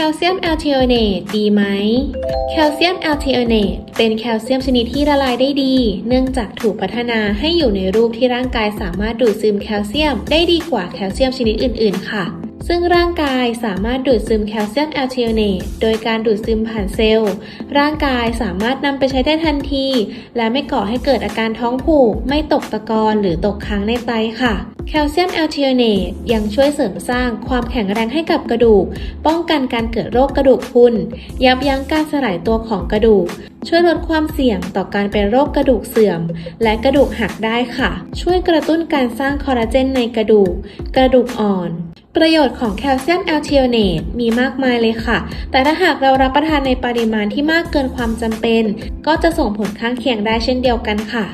คลเซียมแอลเทอร์เนตดีไหม แคลเซียมแอลเทอร์เนตเป็นแคลเซียมชนิดที่ละลายได้ดี เนื่องจากถูกพัฒนาให้อยู่ในรูปที่ร่างกายสามารถดูดซึมแคลเซียมได้ดีกว่าแคลเซียมชนิดอื่น ๆ ค่ะ ซึ่งร่างกายสามารถดูดซึมแคลเซียมแอลทิโอเนตโดยการดูดซึมผ่านเซลล์ ร่างกายสามารถนำไปใช้ได้ทันที และไม่ก่อให้เกิดอาการท้องผูก ไม่ตกตะกอนหรือตกค้างในไตค่ะ แคลเซียมแอลทิโอเนตยังช่วยเสริมสร้างความแข็งแรงให้กับกระดูก ป้องกันการเกิดโรคกระดูกพรุนยับยั้งการสลายตัวของกระดูก ช่วยลดความเสี่ยงต่อการเป็นโรคกระดูกเสื่อม และกระดูกหักได้ค่ะ ช่วยกระตุ้นการสร้างคอลลาเจนในกระดูก กระดูกอ่อน ประโยชน์ของแคลเซียมแอลเทโอเนตมีมากมายเลยค่ะ แต่ถ้าหากเรารับประทานในปริมาณที่มากเกินความจำเป็น ก็จะส่งผลข้างเคียงได้เช่นเดียวกันค่ะ